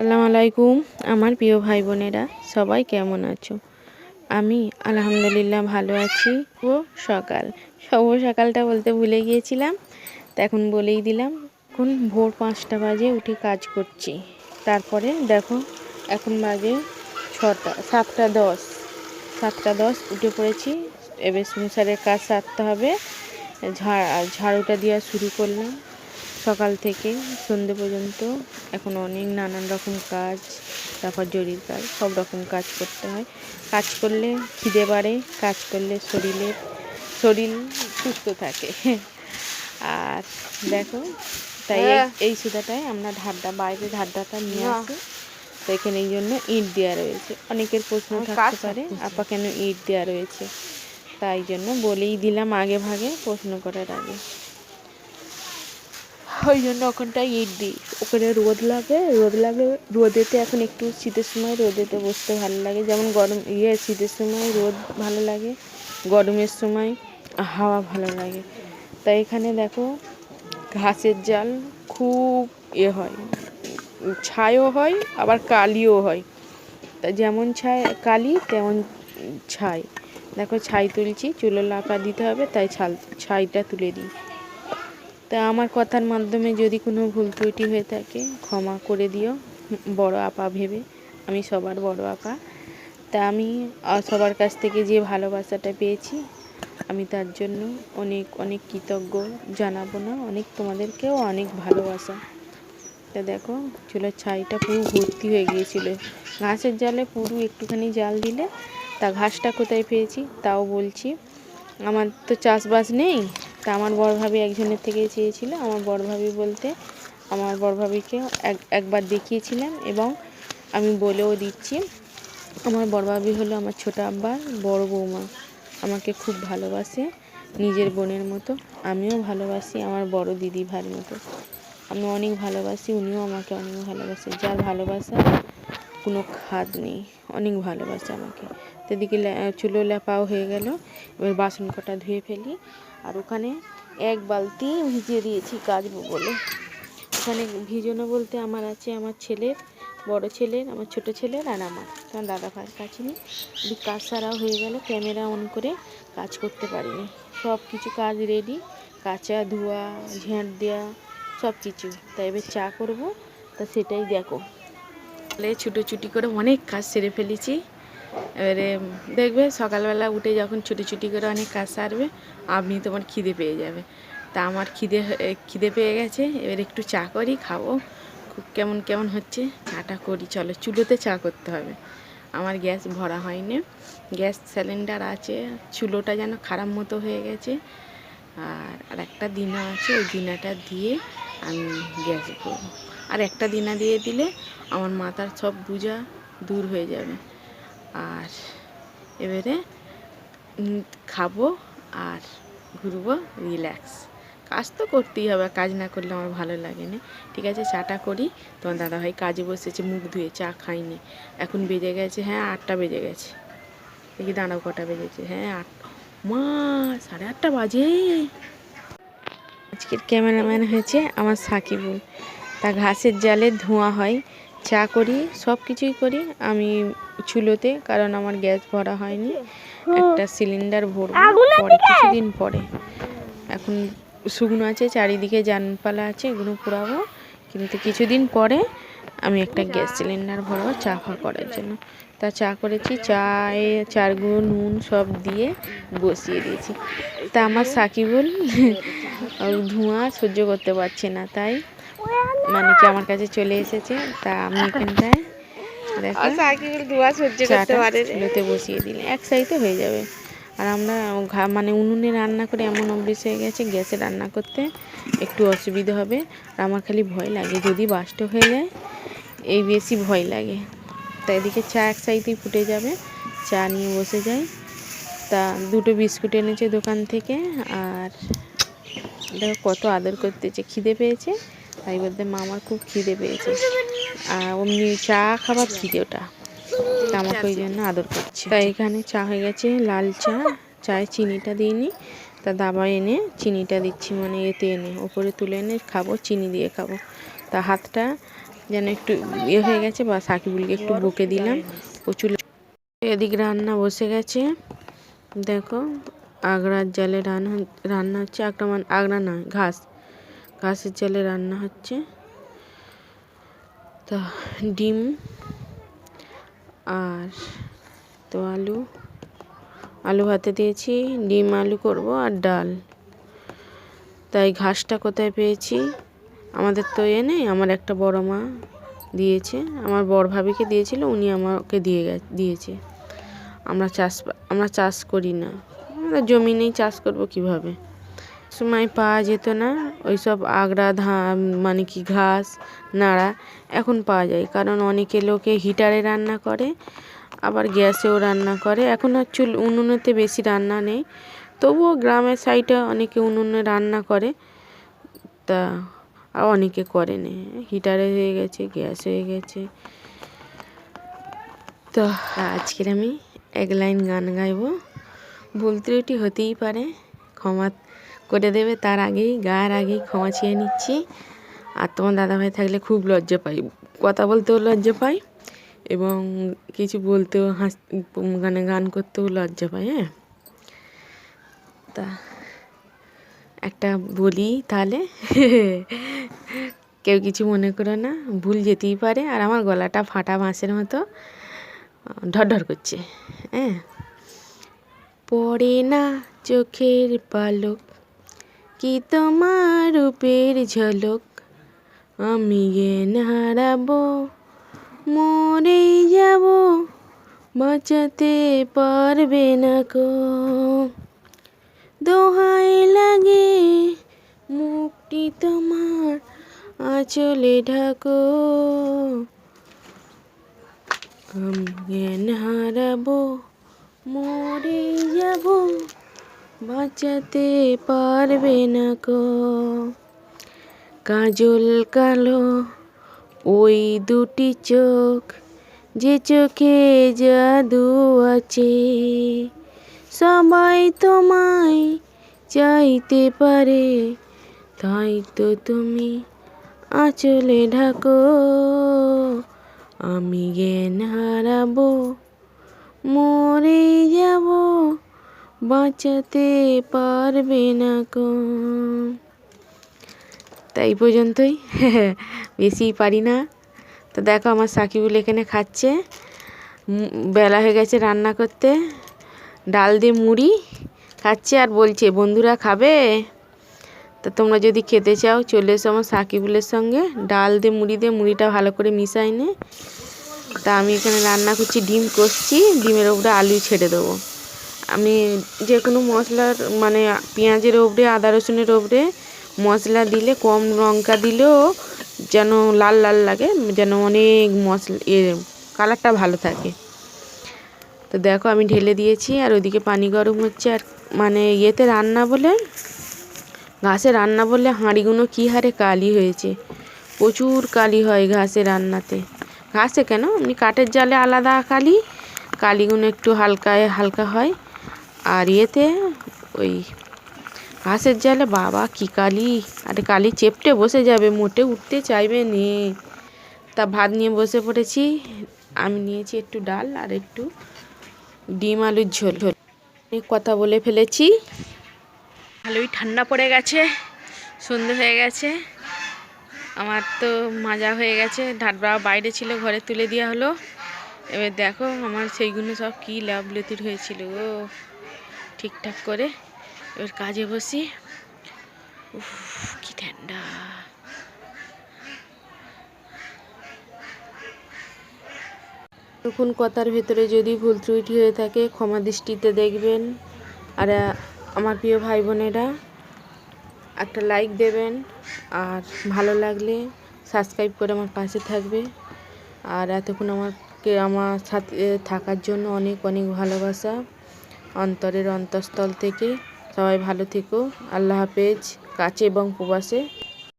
আসসালামু আলাইকুম, আমার প্রিয় ভাই বোনেরা সবাই কেমন আছো? আমি আলহামদুলিল্লাহ ভালো আছি। ও সকাল। শুভ সকালটা বলতে ভুলে গিয়েছিলাম, তা এখন বলেই দিলাম, এখন ভোর পাঁচটা বাজে উঠে কাজ করছি। তারপরে দেখো, এখন বাজে ছটা, সাতটা দশ। সাতটা দশ উঠে পড়েছি, এবার সংসারের কাজ সারতে হবে ঝাড় ঝাড়ুটা দেওয়া শুরু করলাম। সকাল থেকে সন্ধে পর্যন্ত এখন অনেক নানান রকম কাজ তারপর জরির কাজ সব রকম কাজ করতে হয়। কাজ করলে খিদে বাড়ে কাজ করলে শরীরের শরীর সুস্থ থাকে। আর দেখো তাই এই- এই সুতাটায় আমরা ধারটা বাইরে ধারটাটা নিয়ে আসি। তো এখানে এই জন্য ইট দেওয়া রয়েছে। অনেকের প্রশ্ন থাকতে পারে আপা কেন ইট দেওয়া রয়েছে? তাই জন্য বলেই দিলাম আগে ভাগে প্রশ্ন করার আগে। ওই জন্য ওখানটায় ইট দিই। ওখানে রোদ লাগে রোদ লাগে, রোদেতে এখন একটু শীতের সময় রোদেতে বসতে ভালো লাগে। যেমন গরম ইয়ে শীতের সময় রোদ ভালো লাগে, গরমের সময় হাওয়া ভালো লাগে। তাই এখানে দেখো ঘাসের জাল খুব ইয়ে হয়, ছাইও হয়, আবার কালিও হয়। তা যেমন ছাই, কালি তেমন ছাই। দেখো ছাই তুলছি, চুলো লাফা দিতে হবে, তাই ছাল, ছাইটা তুলে দিই। তা আমার কথার মাধ্যমে যদি কোনো ভুল ত্রুটি হয়ে থাকে, ক্ষমা করে দিও, বড় আপা ভেবে। আমি সবার বড় আপা। তা আমি সবার কাছ থেকে যে ভালোবাসাটা পেয়েছি, আমি তার জন্য অনেক অনেক কৃতজ্ঞ জানাব না। অনেক তোমাদেরকেও অনেক ভালোবাসা। তা দেখো, চুলের ছাইটা পুরো ভর্তি হয়ে গিয়েছিল। ঘাসের জালে পুরো একটুখানি জাল দিলে, তা ঘাসটা কোথায় পেয়েছি, তাও বলছি। আমার তো চাষবাস নেই তা আমার বড় ভাবি একজনের থেকে চেয়েছিল, আমার বড় ভাবি বলতে আমার বড় ভাবিকে এক, একবার দেখিয়েছিলাম এবং আমি বলেও দিচ্ছি, আমার বড় ভাবি হলো আমার ছোট আব্বার বড় বৌমা, আমাকে খুব ভালোবাসে নিজের বোনের মতো, আমিও ভালোবাসি আমার বড় দিদি ভাইয়ের মতো। আমি অনেক ভালোবাসি, উনিও আমাকে অনেক ভালোবাসে, যার ভালোবাসা কোনো খাদ নেই, অনেক ভালোবাসে আমাকে। তো এদিকে চুলো লেপাও হয়ে গেল, এবার বাসন কটা ধুয়ে ফেলি আর ওখানে এক বালতি ভিজিয়ে দিয়েছি কাচবো বলে। ওখানে ভিজানো বলতে আমার আছে আমার ছেলের, বড় ছেলের, আমার ছোট ছেলের আর আমার। কারণ দাদা ভাই কাছে নেই। কাজ সারাও হয়ে গেল, ক্যামেরা অন করে কাজ করতে পারিনি। সব কিছু কাজ রেডি কাঁচা ধোয়া, ঝেঁট দেওয়া সব কিছু। তাই এবার চা করব, তা সেটাই দেখো। ছুটোছুটি করে অনেক কাজ সেরে ফেলেছি। এবারে দেখবে সকালবেলা উঠে যখন ছুটি ছুটি করে অনেক কাজ সারবে, আপনি তোমার খিদে পেয়ে যাবে। তা আমার খিদে খিদে পেয়ে গেছে, এবার একটু চা করি, খাব। খুব কেমন কেমন হচ্ছে? চাটা করি, চলো চুলোতে চা করতে হবে। আমার গ্যাস ভরা হয়নি। গ্যাস সিলিন্ডার আছে, চুলোটা যেন খারাপ মতো হয়ে গেছে। আর আর একটা দিনা আছে, ওই দিনাটা দিয়ে আমি গ্যাস করব। আর একটা দিনা দিয়ে দিলে আমার মাথার সব বোঝা দূর হয়ে যাবে। আর এবারে খাব আর ঘুরবো রিল্যাক্স কাজ তো করতেই হবে কাজ না করলে আমার ভালো লাগে না ঠিক আছে, চাটা করি। তোমার দাদাভাই কাজে বসেছে, মুখ ধুয়ে চা খাইনি। এখন বেজে গেছে হ্যাঁ আটটা বেজে গেছে। দেখি দাঁড়াও, কটা বেজেছে। হ্যাঁ আট মা, সাড়ে আটটা বাজে। আজকের ক্যামেরাম্যান হয়েছে আমার সাকিবুল। তা ঘাসের জালে ধোঁয়া হয়। চা করি সব কিছুই করি। আমি চুলোতে কারণ আমার গ্যাস ভরা হয়নি। একটা সিলিন্ডার ভরবো পরে কিছুদিন পরে। এখন শুকনো আছে চারিদিকে জানপালা আছে এগুলো পোড়াবো। কিন্তু কিছুদিন পরে আমি একটা গ্যাস সিলিন্ডার ভরবো চা ফা করার জন্য। তা চা করেছি চায়ে চার গুঁড়ো নুন সব দিয়ে বসিয়ে দিয়েছি। তা আমার সাকিবুল ধোঁয়া সহ্য করতে পারছে না তাই মানে কি আমার কাছে চলে এসেছে? তা আমি এখানটায় চুলোতে বসিয়ে দিলে এক সাইডে হয়ে যাবে। আর আমরা মানে উনুনে রান্না করে এমন অভ্যেস হয়ে গেছে গ্যাসে রান্না করতে একটু অসুবিধা হবে। আর আমার খালি ভয় লাগে যদি বাস্ট হয়ে যায় এই বেশি ভয় লাগে। তা এদিকে চা এক সাইডেই ফুটে যাবে চা নিয়ে বসে যাই তা দুটো বিস্কুট এনেছে দোকান থেকে আর দেখো কত আদর করতেছে খিদে পেয়েছে। তাই বলতে মা আমার খুব খিদে পেয়েছে। আর অমনি চা খাবার খিদে ওটা। আমাকে ওই জন্য আদর করছে। তাই এখানে চা হয়ে গেছে, লাল চা। চায়ে চিনিটা দিইনি তা দাবা এনে চিনিটা দিচ্ছি মানে এতে এনে। ওপরে তুলে এনে খাব, চিনি দিয়ে খাব। তা হাতটা যেন একটু ইয়ে হয়ে গেছে, বা সাকিবুলকে একটু বকে দিলাম। ও এদিক রান্না বসে গেছে। দেখো আগড়ার জালে রান্না রান্না হচ্ছে আগড়া মানে আগড়া নয়, ঘাস। ঘাসের জালে রান্না হচ্ছে। তা ডিম আর তো আলু আলু ভাতে দিয়েছি, ডিম, আলু করব আর ডাল। তাই ঘাসটা কোথায় পেয়েছি? আমাদের তো এ নেই, আমার একটা বড় মা দিয়েছে, আমার বড় ভাবিকে দিয়েছিল, উনি আমাকে দিয়ে দিয়েছে। আমরা চাষ আমরা চাষ করি না। আমরা জমি নেই, চাষ করব কীভাবে? সময় পাওয়া যেত না। ওই সব আগড়া ধান মানে কি ঘাস, নাড়া এখন পাওয়া যায়। কারণ অনেকে লোকে হিটারে রান্না করে, আবার গ্যাসেও রান্না করে। এখন আর চুল উনুনেতে বেশি রান্না নেই। তবুও গ্রামের সাইডে অনেকে উনুনে রান্না করে, তা আর অনেকে করে নে। হিটারে হয়ে গেছে, গ্যাস হয়ে গেছে। তো আজকের আমি এক লাইন গান গাইবো। ভুল ত্রুটি হতেই পারে, ক্ষমা করে দেবে, তার আগেই, গায়ের আগেই ক্ষমা চেয়ে নিচ্ছি। আর তোমার দাদাভাই থাকলে খুব লজ্জা পাই। কথা বলতেও লজ্জা পাই এবং কিছু বলতেও হাস মানে গান করতেও লজ্জা পাই হ্যাঁ? তা একটা বলি তাহলে। কেউ কিছু মনে করো না, ভুল যেতেই পারে। আর আমার গলাটা ফাটা বাঁশের মতো ঢরঢর করছে হ্যাঁ? পড়ে না চোখের পালক কি তোমার রূপের ঝলক? আমি জ্ঞান হারাবো মরে যাব, বাঁচাতে পারবে না কো দোহাই লাগে, মুক্তি তোমার আঁচলে ঢাকো। আমি জ্ঞান হারাবো মরে যাব বাঁচাতে পারবে না কো কাজল কালো, ওই দুটি চোখ যে চোখে জাদু আছে, সবাই তোমায় চাইতে পারে, তাই তো তুমি আঁচলে ঢাকো। আমি জ্ঞান হারাবো, মরে বাঁচাতে পারবে না কো তাই পর্যন্তই। বেশি পারি না। তো দেখো আমার সাকিবুল এখানে খাচ্ছে। বেলা হয়ে গেছে রান্না করতে। ডাল দিয়ে মুড়ি খাচ্ছে আর বলছে, বন্ধুরা খাবে? তা তোমরা যদি খেতে চাও, চলে এসো আমার সাকিবুলের সঙ্গে। ডাল দিয়ে মুড়ি দিয়ে মুড়িটা ভালো করে মিশাই নে। তা আমি এখানে রান্না করছি, ডিম কষছি। ডিমের ওপরে আলু ছেড়ে দেবো। আমি যে কোনো মশলার মানে পেঁয়াজের ওপরে আদা রসুনের ওপরে মশলা দিলে, কম লঙ্কা দিলেও যেন লাল লাল লাগে, যেন অনেক মশলা এ কালারটা ভালো থাকে। তো দেখো আমি ঢেলে দিয়েছি, আর ওইদিকে পানি গরম হচ্ছে, আর মানে ইয়েতে রান্না বলে, ঘাসে রান্না বললে হাঁড়িগুলো কী হারে কালি হয়েছে। প্রচুর কালি হয় ঘাসে রান্নাতে। ঘাসে কেন? এমনি কাঠের জালে আলাদা কালি, কালিগুলো একটু হালকায়, হালকা হয়। আর ইয়েতে ওই ঘাসের জালে, বাবা কী কালি? আরে কালি চেপটে বসে যাবে, মোটে উঠতে চাইবে নে। তা ভাত নিয়ে বসে পড়েছি, আমি নিয়েছি একটু ডাল আর একটু ডিম আলুর ঝোল। ঝোল অনেক কথা বলে ফেলেছি। ভালোই ঠান্ডা পড়ে গেছে, সন্ধে হয়ে গেছে, আমার তো মাজা হয়ে গেছে, ঢাট বাবা বাইরে ছিল, ঘরে তুলে দেওয়া হলো। এবার দেখো আমার সেইগুলো সব কী ল্যাবলতির হয়েছিল ও ঠিকঠাক করে এবার কাজে বসি। কি ঠান্ডা। কথার ভেতরে যদি ভুল ত্রুটি হয়ে থাকে, ক্ষমা দৃষ্টিতে দেখবেন। আর আমার প্রিয় ভাই বোনেরা একটা লাইক দেবেন। আর ভালো লাগলে সাবস্ক্রাইব করে আমার পাশে থাকবে। আর এতক্ষণ আমাকে, আমার সাথে থাকার জন্য অনেক অনেক ভালোবাসা। অন্তরের অন্তঃস্থল থেকে সবাই ভালো থেকো। আল্লাহ হাফেজ। কাছে এবং প্রবাসে